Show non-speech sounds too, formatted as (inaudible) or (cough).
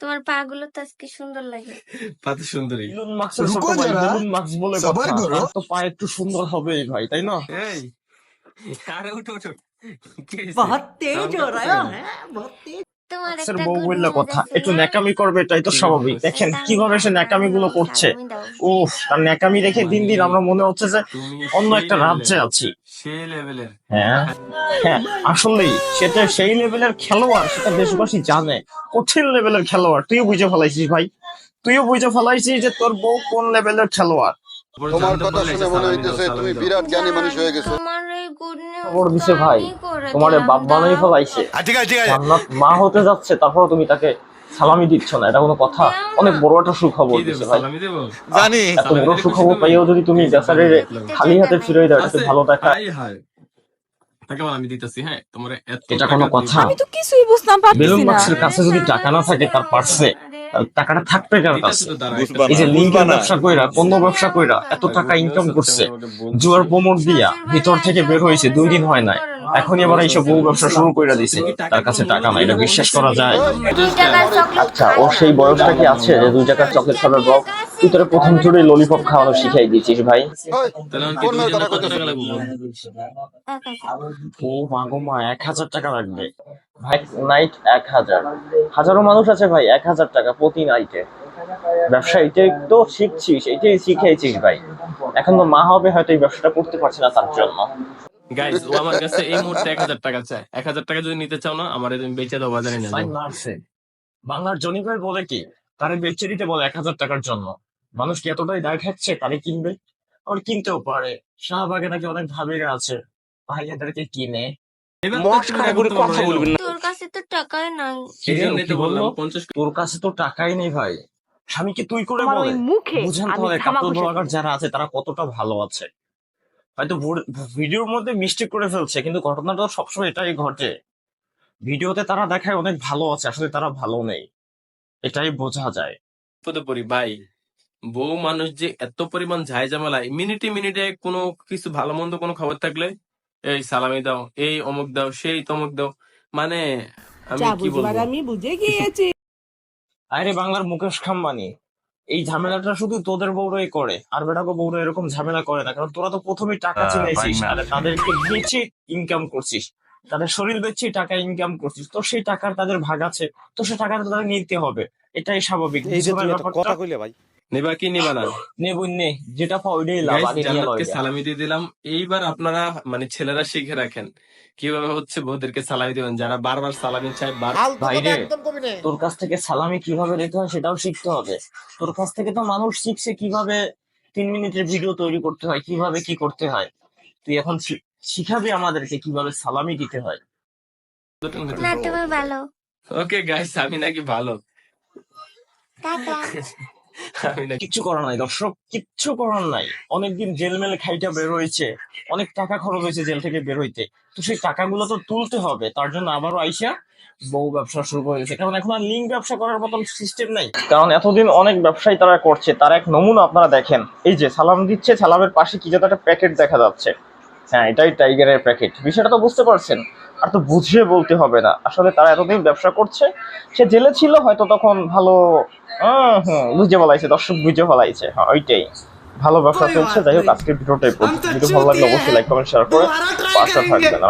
তোমার পা গুলো তো আজকে সুন্দর লাগে। (laughs) পা তো সুন্দরই ইলন মাস্কের ইলন মাস্ক বলে কথা তো পা একটু সুন্দর হবে ভাই তাই না? এই আরে উঠো উঠো। বহুত তেজ হো হ্যাঁ বহুত তেজ। কথা একটু করবে তো স্বাভাবিক। দেখেন কীভাবে সে গুলো করছে। দিন দিন আমরা মনে হচ্ছে যে অন্য একটা রাজ্যে আছি। সেই লেভেলের হ্যাঁ? হ্যাঁ সেটা সেই লেভেলের খেলোয়াড় সেটা দেশবাসী জানে। কঠিন লেভেলের খেলোয়াড় তুইও বুঝে ফেলাইছিস ভাই। তুইও বুঝে ফেলাইছিস যে তোর বউ কোন লেভেলের খেলোয়াড়। তোমার কথা শুনে মনে হইতেছে তুমি বিরাট জ্ঞানী মানুষ হয়ে গেছো। খবর দিছে ভাই। তোমার বাপ বানাই। ফেলাইছে। ঠিক আছে ঠিক আছে। মা হতে যাচ্ছে তারপর তুমি তাকে সালামি দিচ্ছ না এটা কোনো কথা? অনেক বড় একটা সুখবর দিছে ভাই। জানি। এত বড় সুখবর পাইও যদি তুমি বেচারে খালি হাতে ফিরে দাও এটা ভালো দেখা। আমি দিতেছি হ্যাঁ? তোমার এটা টাকা কোনো কথা। আমি তো কিছুই বুঝতাম বেলুন পারতেছি না। কাছে যদি টাকা না থাকে তার পার্সে টাকাটা থাকবে কার কাছে এই যে লিঙ্কের ব্যবসা কইরা পণ্য ব্যবসা কইরা এত টাকা ইনকাম করছে। জুয়ার প্রমোট দিয়া ভিতর থেকে বের হয়েছে দুই দিন হয় নাই। এখনই আবার এইসব বউ ব্যবসা শুরু করে দিছে। তার কাছে টাকা নাই এটা বিশ্বাস করা যায়। আচ্ছা ওর সেই বয়সটা কি আছে যে দুই টাকার চকলেট খাবার বক তুই তোর প্রথম জুড়ে ললিপপ খাওয়ানো শিখাই দিয়েছিস ভাই। ও মা গো মা এক হাজার টাকা লাগবে। ভাই নাইট এক হাজার। হাজারো মানুষ আছে ভাই এক হাজার টাকা প্রতি নাইটে ব্যবসা এটাই তো শিখছিস এটাই শিখেছিস ভাই। এখন তো মা হবে হয়তো এই ব্যবসাটা করতে পারছে না তার জন্য। গাইস ও আমার কাছে এই মুহূর্তে এক হাজার টাকা চায়। এক হাজার টাকা যদি নিতে চাও না আমার তুমি বেচে দাও বাজারে নিয়ে যাও। মারছে বাংলার জনি বলে কি তারে বেচে দিতে বলে এক হাজার টাকার জন্য। মানুষ কি এতটাই দায় খাচ্ছে তারে কিনবে? আর কিনতেও পারে। শাহবাগে নাকি অনেক ভাবিরা আছে। ভাই এদেরকে কিনে। তো করে তোর কাছে তো টাকাই নাই। তো তোর কাছে তো টাকাই নেই ভাই। স্বামীকে তুই করে বলে। মুখে বুঝেন বসে ব্লগার যারা আছে তারা কতটা ভালো আছে। হয়তো ভোর- ভিডিওর মধ্যে মিস্টেক করে ফেলছে কিন্তু ঘটনাটা সবসময় এটাই ঘটে। ভিডিওতে তারা দেখায় অনেক ভালো আছে আসলে তারা ভালো নেই। এটাই বোঝা যায়। বিপদে ভাই বউ মানুষ যে এত পরিমাণ ঝাই ঝামেলায় মিনিটে মিনিটে কোনো কিছু ভালো মন্দ কোনো খবর থাকলে এই সালামি দাও এই অমুক দাও সেই তমুক দাও। মানে আমি কি বলব? আমি বুঝে গিয়েছি। আরে বাংলার মুকেশ খাম্বানি এই ঝামেলাটা শুধু তোদের বউরাই করে আর বেটাকে বউরা এরকম ঝামেলা করে না কারণ তোরা তো প্রথমে টাকা আহ, চিনাইছিস আর তাদেরকে বেচে ইনকাম করছিস। তাদের শরীর বেচে টাকা ইনকাম করছিস তো সেই টাকার তাদের ভাগ আছে তো সেই টাকাটা তাদের নিতে হবে এটাই স্বাভাবিক। এই? কথা কইলে ভাই নেবা কি নিবা না? নে বোন নে যেটা পাও লাভ আগে জান্নাতকে সালামি দিয়ে দিলাম। এইবার আপনারা মানে ছেলেরা শিখে রাখেন। কীভাবে হচ্ছে বউদেরকে সালামি দিবেন? যারা বারবার সালামি চায় বার ভাইরে তোর কাছ থেকে সালামি কীভাবে নিতে হয় সেটাও শিখতে হবে। তোর কাছ থেকে তো মানুষ শিখছে কীভাবে তিন মিনিটের ভিডিও তৈরি করতে হয় কীভাবে কি করতে হয়। তুই এখন শিখাবি আমাদেরকে কীভাবে সালামি দিতে হয়। না তুমি ভালো। ওকে গাইস আমি নাকি ভালো। টাকা (laughs) (laughs) কিচ্ছু করার নাই, দর্শক, কিচ্ছু করার নাই। অনেকদিন জেল মেলে খাইটা বের হয়েছে অনেক টাকা খরচ হয়েছে জেল থেকে বের হইতে তো সেই টাকাগুলো তো তুলতে হবে, তার জন্য আবারও আইসা বহু ব্যবসা শুরু করে দিয়েছে। কারণ এখন আর লিঙ্ক ব্যবসা করার মতন সিস্টেম নাই। কারণ এতদিন অনেক ব্যবসায়ী তারা করছে, তার এক নমুনা আপনারা দেখেন। এই যে সালাম দিচ্ছে, সালামের পাশে কি যেন একটা প্যাকেট দেখা যাচ্ছে। হ্যাঁ এটাই টাইগারের প্যাকেট বিষয়টা তো বুঝতে পারছেন। আর তো বুঝিয়ে বলতে হবে না। আসলে তারা এতদিন ব্যবসা করছে সে জেলে ছিল হয়তো তখন ভালো হম বুঝে ফলাইছে দর্শক বুঝে ফলাইছে হ্যাঁ ওইটাই। ভালো ব্যবসা চলছে যাই হোক আজকে ভিডিওটাই পর্যন্ত ভিডিও ভালো লাগলে অবশ্যই লাইক কমেন্ট শেয়ার করে পাশে থাকবেন।